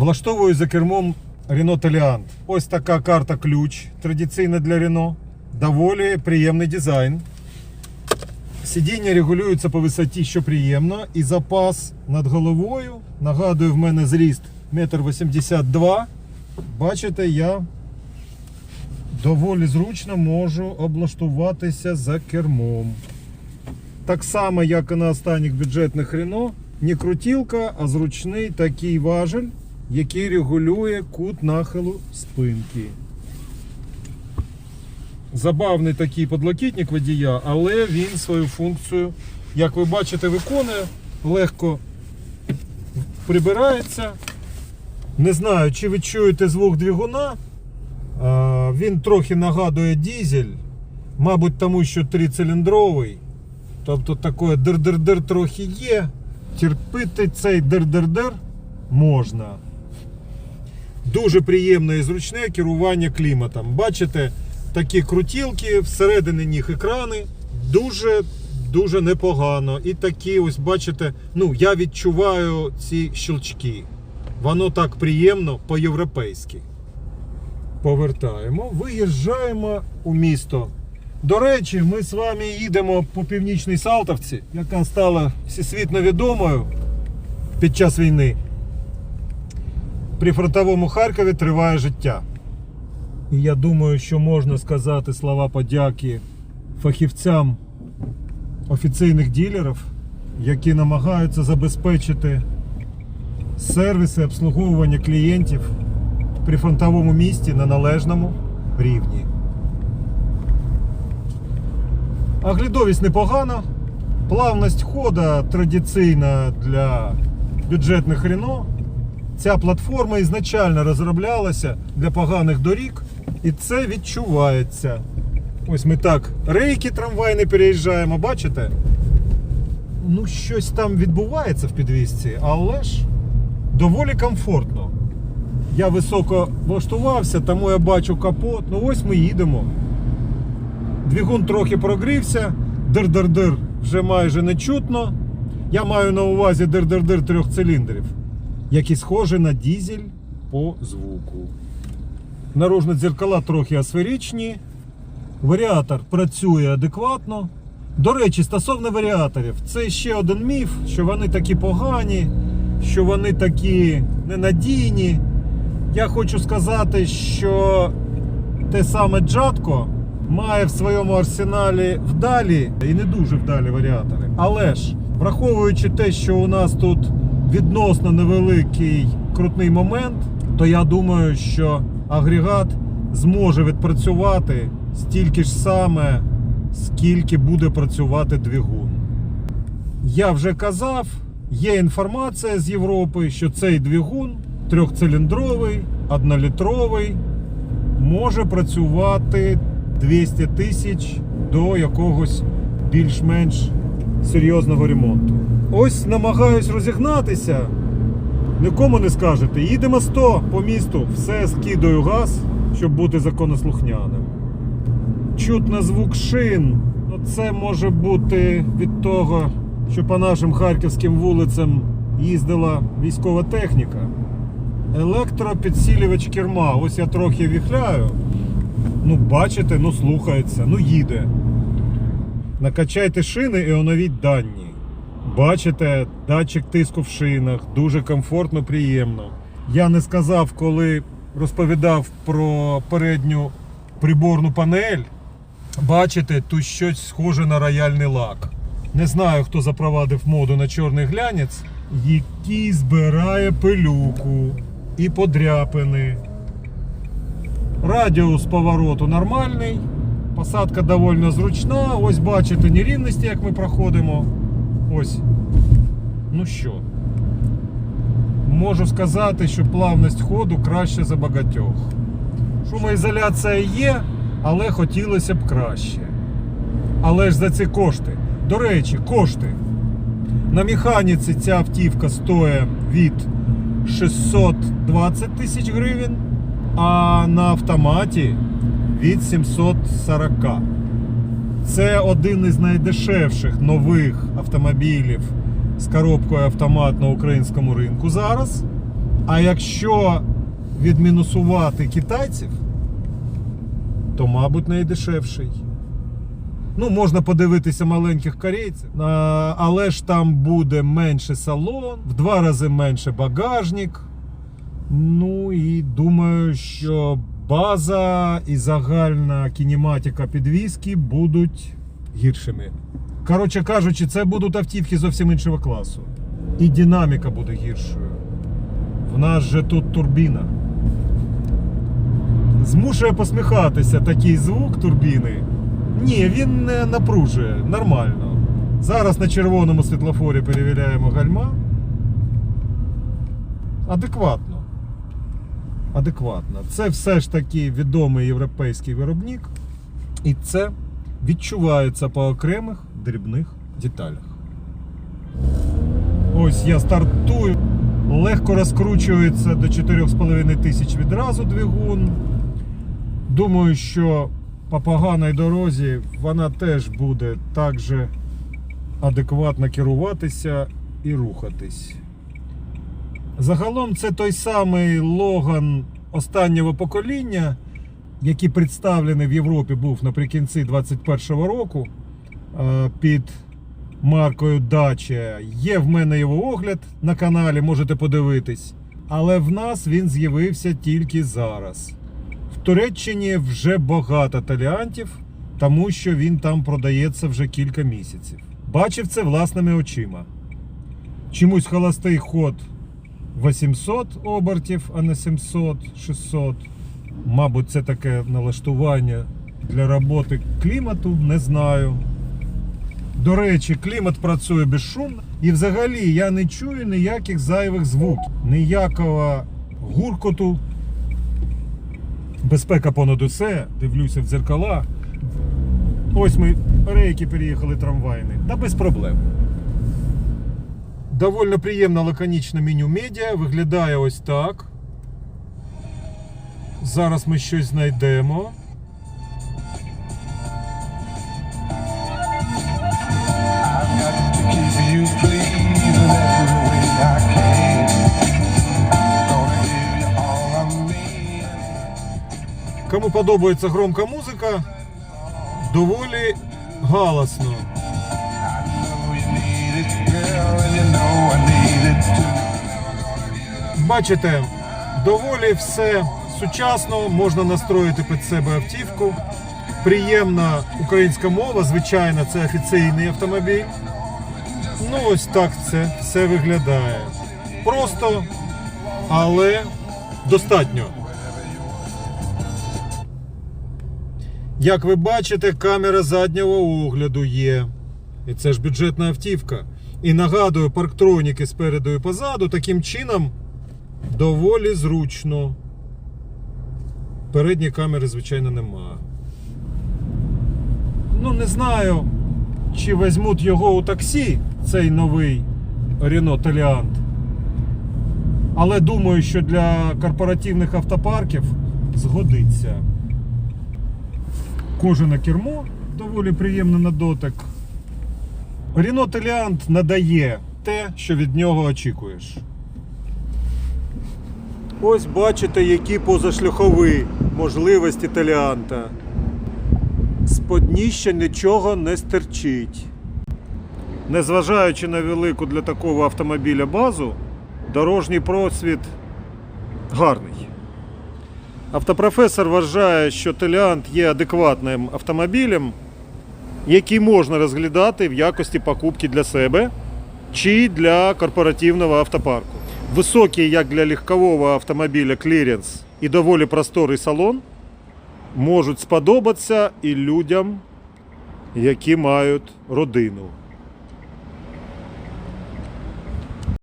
Влаштовую за кермом Renault Taliant. Ось така карта ключ традиційна для Renault. Доволі приємний дизайн. Сидіння регулюється по висоті, що приємно, і запас над головою. Нагадую, в мене зріст 1,82 м. Бачите, я доволі зручно можу облаштуватися за кермом. Так само, як і на останніх бюджетних Renault, не крутілка, а зручний такий важель, який регулює кут нахилу спинки. Забавний такий подлокітник водія, але він свою функцію, як ви бачите, виконує, легко прибирається. Не знаю, чи ви чуєте звук двигуна. Він трохи нагадує дізель, мабуть, тому що трициліндровий. Тобто таке дир-дир-дир трохи є. Терпити цей дир-дир-дир можна. Дуже приємне і зручне керування кліматом. Бачите, такі крутілки, всередині них екрани. Дуже дуже непогано. І такі, ось бачите, ну я відчуваю ці щелчки. Воно так приємно по-європейськи. Повертаємо, виїжджаємо у місто. До речі, ми з вами їдемо по північній Салтовці, яка стала всесвітньо відомою під час війни. При фронтовому Харкові триває життя. І я думаю, що можна сказати слова подяки фахівцям офіційних ділерів, які намагаються забезпечити сервіси обслуговування клієнтів при фронтовому місті на належному рівні. Оглядовість непогана. Плавність хода традиційна для бюджетних Рено. Ця платформа ізначально розроблялася для поганих доріг, і це відчувається. Ось ми так рейки трамвайні переїжджаємо, бачите? Ну, щось там відбувається в підвісці, але ж доволі комфортно. Я високо влаштувався, тому я бачу капот. Ну ось ми їдемо. Двигун трохи прогрівся, дир-дир-дир вже майже не чутно. Я маю на увазі дир-дир-дир трьох циліндрів, які схожі на дізель по звуку. Наружні дзеркала трохи асферичні. Варіатор працює адекватно. До речі, стосовно варіаторів, це ще один міф, що вони такі погані, що вони такі ненадійні. Я хочу сказати, що те саме Джатко має в своєму арсеналі вдалі і не дуже вдалі варіатори. Але ж, враховуючи те, що у нас тут відносно невеликий крутний момент, то я думаю, що агрегат зможе відпрацювати стільки ж саме, скільки буде працювати двигун. Я вже казав, є інформація з Європи, що цей двигун трьохциліндровий, однолітровий, може працювати 200 тисяч до якогось більш-менш серйозного ремонту. Ось намагаюсь розігнатися. Нікому не скажете. Їдемо 100 по місту, все скидаю газ, щоб бути законослухняним. Чутно звук шин. Ну, Це може бути від того, що по нашим харківським вулицям їздила військова техніка. Електропідсилювач керма. Ось я трохи віхляю. Ну, бачите, ну слухається, ну їде. Накачайте шини і оновіть дані. Бачите, датчик тиску в шинах, дуже комфортно, приємно. Я не сказав, коли розповідав про передню приборну панель. Бачите, тут щось схоже на рояльний лак. Не знаю, хто запровадив моду на чорний глянець, який збирає пилюку і подряпини. Радіус повороту нормальний, посадка доволі зручна. Ось бачите нерівності, як ми проходимо. Ось. Ну що, можу сказати, що плавність ходу краще за багатьох. Шумоізоляція є, але хотілося б краще. Але ж за ці кошти. До речі, кошти. На механіці ця автівка стоїть від 620 тисяч гривень, а на автоматі від 740. Це один із найдешевших нових автомобілів з коробкою автомат на українському ринку зараз. А якщо відмінусувати китайців, то, мабуть, найдешевший. Ну, можна подивитися маленьких корейців, але ж там буде менше салон, в два рази менше багажник. Ну і думаю, що база і загальна кінематика підвіски будуть гіршими. Коротше кажучи, це будуть автівки зовсім іншого класу. І динаміка буде гіршою. В нас же тут турбіна. Змушує посміхатися такий звук турбіни. Ні, він не напружує, нормально. Зараз на червоному світлофорі перевіряємо гальма. Адекватно. Адекватно. Це все ж таки відомий європейський виробник. І це відчувається по окремих дрібних деталях. Ось я стартую. Легко розкручується до 4,5 тисяч відразу двигун. Думаю, що по поганій дорозі вона теж буде так же адекватно керуватися і рухатись. Загалом це той самий Логан останнього покоління, який представлений в Європі був наприкінці 2021 року е, під маркою Dacia. Є в мене його огляд на каналі, можете подивитись. Але в нас він з'явився тільки зараз. В Туреччині вже багато таліантів, тому що він там продається вже кілька місяців. Бачив це власними очима. Чомусь холостий ход 800 обертів, а не 700-600. Мабуть, це таке налаштування для роботи клімату, не знаю. До речі, клімат працює безшумно. І взагалі я не чую ніяких зайвих звуків, ніякого гуркоту. Безпека понад усе, дивлюся в дзеркала. Ось ми рейки переїхали трамвайні. Та без проблем. Довольно приємне лаконічне меню медіа. Виглядає ось так. Зараз ми щось знайдемо. Кому подобається громка музика, доволі галасно. Бачите, доволі все сучасно, можна настроїти під себе автівку. Приємна українська мова, звичайно, це офіційний автомобіль. Ну, ось так це все виглядає. Просто, але достатньо. Як ви бачите, камера заднього огляду є. І це ж бюджетна автівка. І нагадую, парктроніки спереду і позаду таким чином доволі зручно. Передньої камери, звичайно, немає. Ну, не знаю, чи візьмуть його у таксі, цей новий Renault Taliant. Але думаю, що для корпоративних автопарків згодиться. Кожане кермо доволі приємне на дотик. Renault Taliant надає те, що від нього очікуєш. Ось бачите, які позашляхові можливості Таліанта. З-под дніща нічого не стерчить. Незважаючи на велику для такого автомобіля базу, дорожній просвіт гарний. Автопрофесор вважає, що Теліант є адекватним автомобілем, який можна розглядати в якості покупки для себе чи для корпоративного автопарку. Високий, як для легкового автомобіля, кліренс і доволі просторий салон можуть сподобатися і людям, які мають родину.